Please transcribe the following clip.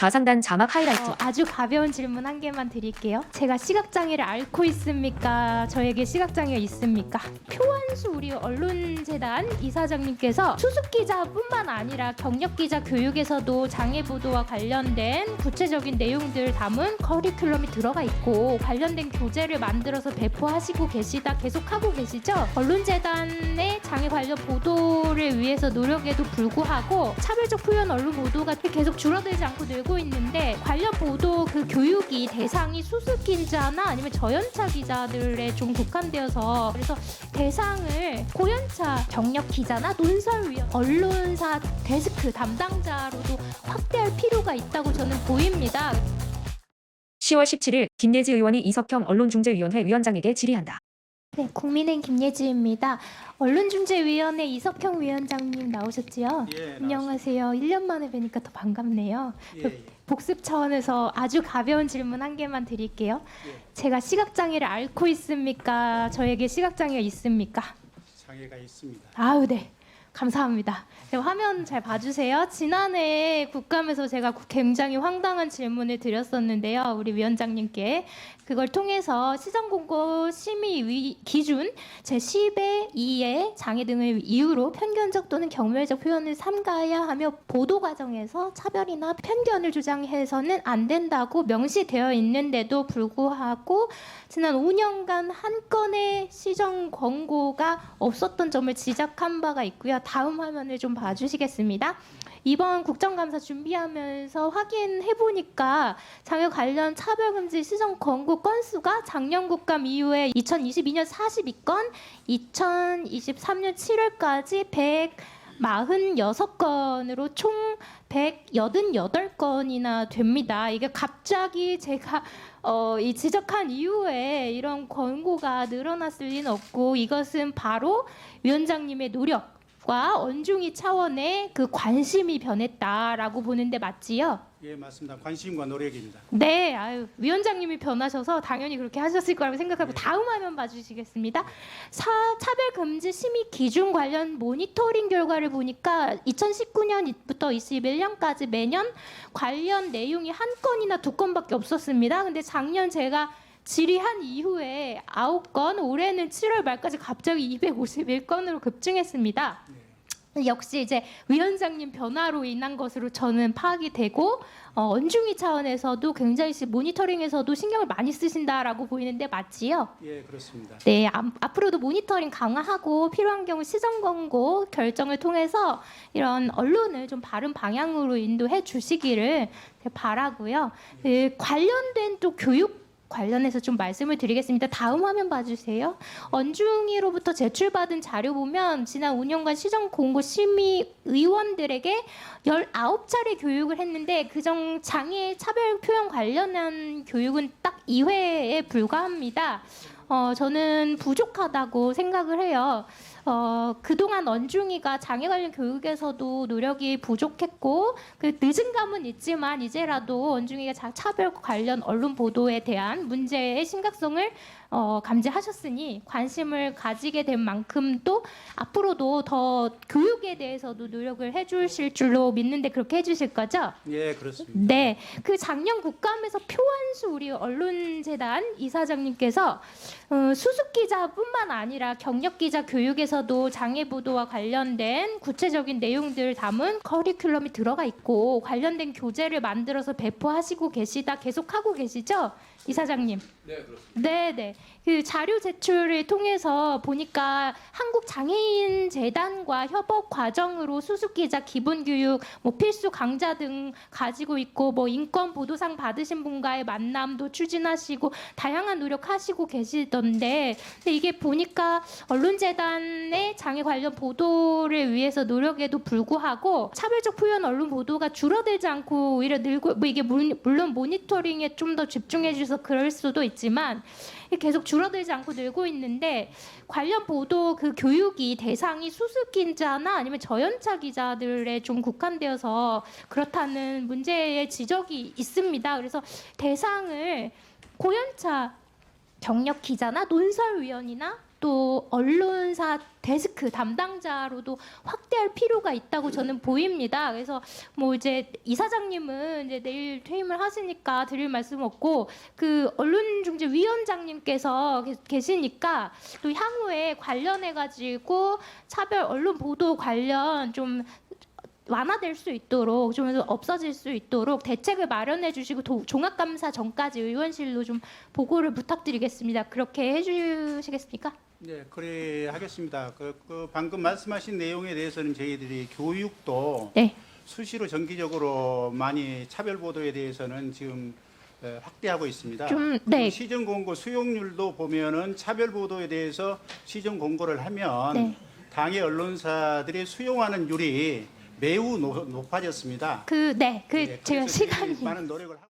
좌상단 자막 하이라이트. 어, 아주 가벼운 질문 한 개만 드릴게요. 제가 시각장애를 앓고 있습니까? 저에게 시각장애가 있습니까? 표한수 우리 언론재단 이사장님께서 수습 기자뿐만 아니라 경력 기자 교육에서도 장애 보도와 관련된 구체적인 내용들 담은 커리큘럼이 들어가 있고 관련된 교재를 만들어서 배포하시고 계시다 계속 하고 계시죠? 언론재단의 장애 관련 보도를 위해서 노력에도 불구하고 차별적 표현 언론 보도가 계속 줄어들지 않고 늘고 있는데 관련 보도 그 교육이 대상이 수습 기자나 아니면 저연차 기자들에 좀 국한되어서 그래서 대상을 고연차 경력 기자나 논설위원 언론사 데스크 담당자로도 확대할 필요가 있다고 저는 보입니다. 10월 17일 김예지 의원이 이석형 언론중재위원회 위원장에게 질의한다. 네, 국민의힘 김예지입니다. 언론중재위원회 이석형 위원장님 나오셨지요? 예, 안녕하세요. 1년 만에 뵈니까 더 반갑네요. 예, 예. 복습 차원에서 아주 가벼운 질문 한 개만 드릴게요. 예. 제가 시각장애를 앓고 있습니까? 저에게 시각장애가 있습니까? 장애가 있습니다. 아우 네. 감사합니다. 네, 화면 잘 봐주세요. 지난해 국감에서 제가 굉장히 황당한 질문을 드렸었는데요. 우리 위원장님께 그걸 통해서 시정 공고 심의 위- 기준 제 10의 2의 장애 등을 이유로 편견적 또는 경멸적 표현을 삼가야 하며 보도 과정에서 차별이나 편견을 주장해서는 안 된다고 명시되어 있는데도 불구하고 지난 5년간 한 건의 시정 권고가 없었던 점을 지적한 바가 있고요. 다음 화면을 좀 봐주시겠습니다. 이번 국정감사 준비하면서 확인해 보니까 장애 관련 차별금지 시정 권고 건수가 작년 국감 이후에 2022년 42건, 2023년 7월까지 146건으로 총 188건이나 됩니다. 이게 갑자기 제가 어, 이 지적한 이후에 이런 권고가 늘어났을 리는 없고 이것은 바로 위원장님의 노력 과 언중이 차원의 그 관심이 변했다라고 보는데 맞지요? 예, 맞습니다. 관심과 노력입니다. 네, 아유 위원장님이 변하셔서 당연히 그렇게 하셨을 거라고 생각하고 다음 화면 봐주시겠습니다. 사, 차별 금지 심의 기준 관련 모니터링 결과를 보니까 2019년부터 21년까지 매년 관련 내용이 한 건이나 두 건밖에 없었습니다. 근데 작년 제가 질의한 이후에 9건, 올해는 7월 말까지 갑자기 251건으로 급증했습니다. 역시 이제 위원장님 변화로 인한 것으로 저는 파악이 되고 어, 언중이 차원에서도 굉장히 시- 모니터링에서도 신경을 많이 쓰신다라고 보이는데 맞지요? 예, 그렇습니다. 네, 앞, 앞으로도 모니터링 강화하고 필요한 경우 시정 권고 결정을 통해서 이런 언론을 좀 바른 방향으로 인도해 주시기를 바라고요. 그 관련된 또 교육 관련해서 좀 말씀을 드리겠습니다. 다음 화면 봐주세요. 언중이로부터 제출받은 자료 보면 지난 5년간 시정 공고 심의 의원들에게 19차례 교육을 했는데 그중 장애 차별 표현 관련한 교육은 딱 2회에 불과합니다. 어, 저는 부족하다고 생각을 해요. 어, 그동안 언중이가 장애 관련 교육에서도 노력이 부족했고 그 늦은 감은 있지만 이제라도 언중이가 자- 차별 관련 언론 보도에 대한 문제의 심각성을 어, 감지하셨으니 관심을 가지게 된 만큼 또 앞으로도 더 교육에 대해서도 노력을 해주실 줄로 믿는데 그렇게 해주실 거죠? 예, 그렇습니다. 네, 그 작년 국감에서 표한수 우리 언론재단 이사장님께서 어, 수습 기자뿐만 아니라 경력 기자 교육에서 도 장애 보도와 관련된 구체적인 내용들 담은 커리큘럼이 들어가 있고 관련된 교재를 만들어서 배포하시고 계시다 계속 하고 계시죠, 이사장님? 네, 그렇습니다. 네, 네. 그 자료 제출을 통해서 보니까 한국 장애인 재단과 협업 과정으로 수습 기자 기본 교육, 뭐 필수 강좌 등 가지고 있고 뭐 인권 보도상 받으신 분과의 만남도 추진하시고 다양한 노력하시고 계시던데 근데 이게 보니까 언론 재단의 장애 관련 보도를 위해서 노력에도 불구하고 차별적 표현 언론 보도가 줄어들지 않고 오히려 늘고 뭐 이게 물- 물론 모니터링에 좀 더 집중해 주셔서 그럴 수도 있 지만 이게 계속 줄어들지 않고 늘고 있는데 관련 보도 그 교육이 대상이 수습 기자나 아니면 저연차 기자들에 좀 국한되어서 그렇다는 문제의 지적이 있습니다. 그래서 대상을 고연차 경력 기자나 논설위원이나 또 언론사 데스크 담당자로도 확대할 필요가 있다고 저는 보입니다. 그래서 뭐 이제 이사장님은 이제 내일 퇴임을 하시니까 드릴 말씀 없고 그 언론중재위원장님께서 계- 계시니까 또 향후에 관련해 가지고 차별 언론 보도 관련 좀 완화될 수 있도록 좀 없어질 수 있도록 대책을 마련해 주시고 도- 종합감사 전까지 의원실로 좀 보고를 부탁드리겠습니다. 그렇게 해주시겠습니까? 네, 그래 하겠습니다. 그, 그 방금 말씀하신 내용에 대해서는 저희들이 교육도 네. 수시로 정기적으로 많이 차별 보도에 대해서는 지금 에, 확대하고 있습니다. 좀, 네. 시정 공고 수용률도 보면은 차별 보도에 대해서 시정 공고를 하면 네. 당의 언론사들이 수용하는 율이 매우 노- 높아졌습니다. 그 네, 그 예, 제가 그래서 시간이 많은 노력을 하고